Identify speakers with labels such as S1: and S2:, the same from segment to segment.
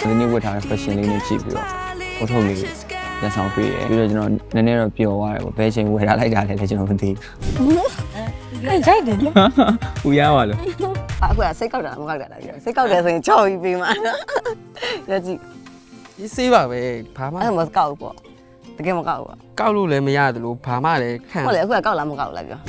S1: ဒီနေ့ဝတ်ထားတဲ့ fashion လေးနဲ့ကြည့်ပြီးတော့ဖုတ်ထုတ်လေးလက်ဆောင်ပေးတယ်ပြီးတော့ကျွန်တော်နည်းနည်းတော့ပျော်သွားတယ်ပေါ့ဘယ်ချိန်ဝယ်ထားလိုက်တာလဲလည်းကျွန်တော်မသိ
S2: အဲ့ကြိုက်တယ်နော်
S1: ဘူးဦးရပါလို့
S3: အခုကစိတ်ကောက်တာမကောက်တာလားပြောစိတ်ကောက်တယ်ဆိုရင်ချော်ပြီးပေးမှာနော်ရကြည့်
S4: ဒီစေးပါပဲဘာမှ
S3: အဲ့ဒါမကောက်ဘူးပေါ့တကယ်မကောက်ဘူးပေါ့
S4: ကောက်လို့လည်းမရတယ်လို့ဘာမှလည်းခံ
S3: ဟုတ်လေအခုကကောက်လားမကောက်ဘူးလားပြော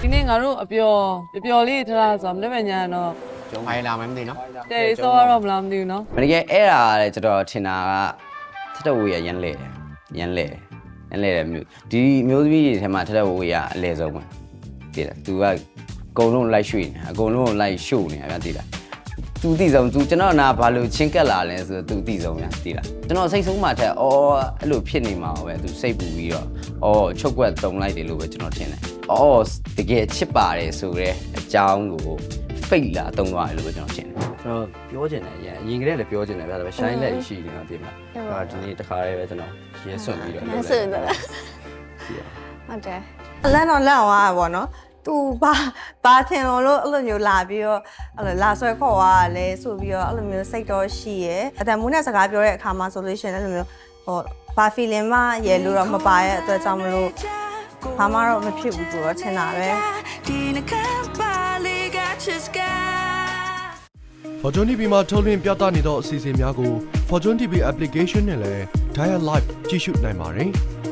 S2: ဒီနေ့ငါတို့အပျော်အပျော်လေးထားတာဆိုတော့မနေ့ကညတော့
S5: ကျုံဖိုင်လာမယ်မသိနော်
S2: တဲ့ရီစောရတော့မလားမသိဘူးနော်
S5: မတကယ်အဲ့ဒါလည်းကျွန်တော်ထင်တာကထက်တဝေးရရန်လဲတယ်ရန်လဲတယ်ရန်လဲတယ်မျိုးဒီမျိုးသမီးတွေထဲမှာထက်တဝေးရအလဲဆုံးပဲသိလား तू ကအကုန်လုံးလိုက်ရွှေ့နေအကုန်လုံးလိုက်ရှို့နေဗျာသိလား သူသိဆုံးသူကျွန်တော်နာဘာလို့ချင်းကက်လာလဲဆိုတော့သူသိဆုံးများသိလားကျွန်တော်စိတ်ဆုံးမှထက်အော်အဲ့လိုဖြစ်နေမှာပဲသူစိတ်ပူပြီးတော့အော်ချုပ်ွက်တုံလိုက်တယ်လို့ပဲကျွန်တော်ထင်တယ်အော်တကယ်ချစ်ပါတယ်ဆိုတော့အကြောင်းကို fake လာတုံသွားတယ်လို့ပဲကျွန်တော်ထင်တယ်ကျွန်တော်ပြောချင်တယ်အရင်အရင်ကတည်းကလည်းပြောချင်တယ်ဗျာဒါပေမဲ့ shine လက်ရှိနေတော့ပြင်မှာအာဒီနေ့တခါတည်းပဲကျွန်တော်ရဲဆွန့်ပြီးတော့
S3: ရဲဆွန့်သွားတာဟုတ်တယ်အ
S6: လန်တော့လန့်သွားတာပေါ့နော် သူဘာဘာထင်လို့လို့အဲ့လိုမျိုးလာပြီးတော့အဲ့လိုလာဆွဲခေါ်သွားတာလဲဆိုပြီးတော့အဲ့လိုမျိုးစိတ်တော့ရှိရယ်အတန်မူးနဲ့စကားပြောတဲ့အခါမှာဆိုလို့ရှိရင်အဲ့လိုမျိုးဟိုဘာ feeling မှရယ်လို့တော့မပါရဲ့အတွက်ကြောင့်မလို့ဘာမှတော့မဖြစ်ဘူးသူတော့ထင်တာပဲ
S7: Fortune TV မှာထုတ်လွှင့်ပြသနေသောအစီအစဉ်များကို Fortune TV application နဲ့လည်း Dial Live ကြည့်ရှုနိုင်ပါတယ်။